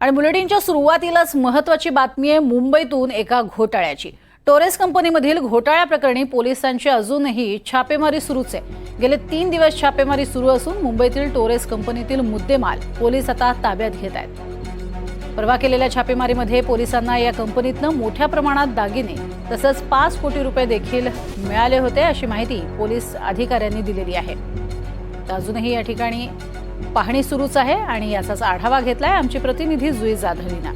आणि बुलेटिनच्या सुरुवातीलाच महत्वाची बातमी आहे मुंबईतून एका घोटाळ्याची. टोरेस कंपनीमधील घोटाळ्या प्रकरणी पोलिसांची अजूनही छापेमारी सुरूच आहे. गेले तीन दिवस छापेमारी सुरू असून मुंबईतील टोरेस कंपनीतील मुद्देमाल पोलीस आता ताब्यात घेत आहेत. परवा केलेल्या छापेमारीमध्ये पोलिसांना या कंपनीतनं मोठ्या प्रमाणात दागिने तसंच पाच कोटी रुपये देखील मिळाले होते अशी माहिती पोलीस अधिकाऱ्यांनी दिलेली आहे. तर अजूनही या ठिकाणी पाहणी सुरूच आहे आणि याचाच आढावा घेतलाय आमची प्रतिनिधी जुई जाधवीना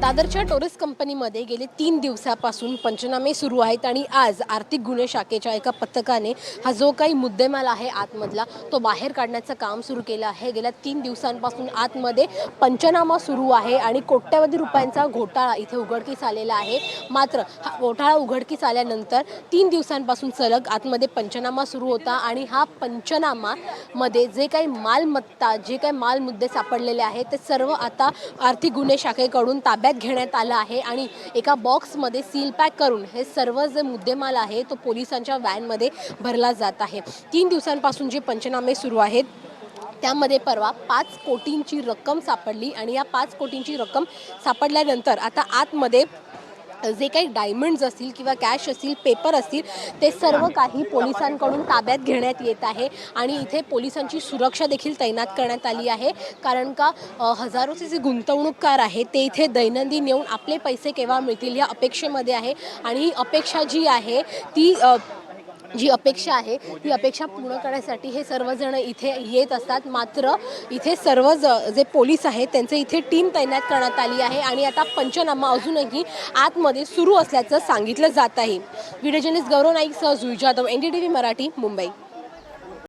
दादरच्या टोरेस कंपनीमध्ये गेले तीन दिवसापासून पंचनामे सुरू आहेत आणि आज आर्थिक गुन्हे शाखेच्या एका पथकाने हा जो काही मुद्देमाल आहे आतमधला तो बाहेर काढण्याचं काम सुरू केलं आहे. गेल्या तीन दिवसांपासून आतमध्ये पंचनामा सुरू आहे आणि कोट्यवधी रुपयांचा घोटाळा इथे उघडकीस आलेला आहे. मात्र हा घोटाळा उघडकीस आल्यानंतर तीन दिवसांपासून सलग आतमध्ये पंचनामा सुरू होता आणि हा पंचनामामध्ये जे काही मालमत्ता जे काही माल मुद्दे सापडलेले आहेत ते सर्व आता आर्थिक गुन्हे शाखेकडून ताब्यात घेण्यात आलं आहे आणि एका बॉक्समध्ये सील पॅक करून हे सर्व जे मुद्देमाल आहे तो पोलिसांच्या व्हॅनमध्ये भरला जात आहे. तीन दिवसांपासून जे पंचनामे सुरू आहेत त्यामध्ये परवा पाच कोटींची रक्कम सापडली आणि या पाच कोटींची रक्कम सापडल्यानंतर आता आतमध्ये जे काही डायमंड्स असतील किंवा कॅश असतील पेपर असतील ते सर्व काही पोलिसांकडून ताब्यात घेण्यात येत आहे आणि इथे पोलिसांची सुरक्षा देखील तैनात करण्यात आली आहे. कारण का हजारोचे जे गुंतवणूककार आहेत ते इथे दैनंदिन येऊन आपले पैसे केव्हा मिळतील या अपेक्षेमध्ये आहे. आणि ही अपेक्षा जी आहे ती जी अपेक्षा आहे ती अपेक्षा पूर्ण करण्यासाठी हे सर्वजण इथे येत असतात. मात्र इथे सर्व ज जे पोलीस आहेत त्यांचे इथे टीम तैनात करण्यात आली आहे आणि आता पंचनामा अजूनही आतमध्ये सुरू असल्याचं सांगितलं जात आहे. Video journalist Gaurav नाईकसह Jui Jadhav N D T V Marathi Mumbai.